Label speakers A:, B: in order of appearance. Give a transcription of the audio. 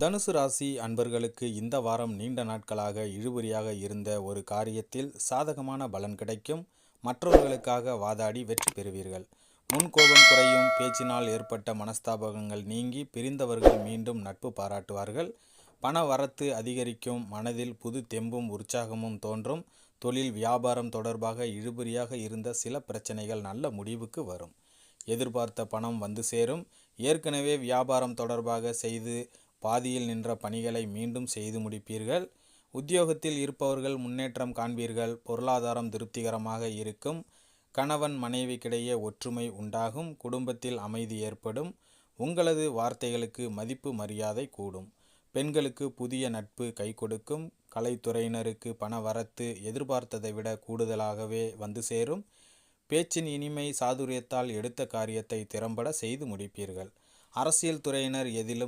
A: தனுசு ராசி அன்பர்களுக்கு இந்த வாரம் நீண்ட நாட்களாக இழுபறியாக இருந்த ஒரு காரியத்தில் சாதகமான பலன் கிடைக்கும். மற்றவர்களுக்காக வாதாடி வெற்றி பெறுவீர்கள். முன்கோபம் குறையும் பேச்சினால் ஏற்பட்ட மனஸ்தாபகங்கள் நீங்கி பிரிந்தவர்கள் மீண்டும் நட்பு பாராட்டுவார்கள். பண வரத்து அதிகரிக்கும் மனதில் புது தெம்பும் உற்சாகமும் தோன்றும். தொழில் வியாபாரம் தொடர்பாக இழுபறியாக இருந்த சில பிரச்சனைகள் நல்ல முடிவுக்கு வரும். எதிர்பார்த்த பணம் வந்து சேரும். ஏற்கனவே வியாபாரம் தொடர்பாக செய்து பாதியில் நின்ற பணிகளை மீண்டும் செய்து முடிப்பீர்கள். உத்தியோகத்தில் இருப்பவர்கள் முன்னேற்றம் காண்பீர்கள். பொருளாதாரம் திருப்திகரமாக இருக்கும். கணவன் மனைவிக்கிடையே ஒற்றுமை உண்டாகும். குடும்பத்தில் அமைதி ஏற்படும். உங்களது வார்த்தைகளுக்கு மதிப்பு மரியாதை கூடும். பெண்களுக்கு புதிய நட்பு கை கொடுக்கும். கலைத்துறையினருக்கு பண வரத்து எதிர்பார்த்ததை விட கூடுதலாகவே வந்து சேரும். பேச்சின் இனிமை சாதுரியத்தால் எடுத்த காரியத்தை திறம்பட செய்து முடிப்பீர்கள். அரசியல் துறையினர் எதிலும்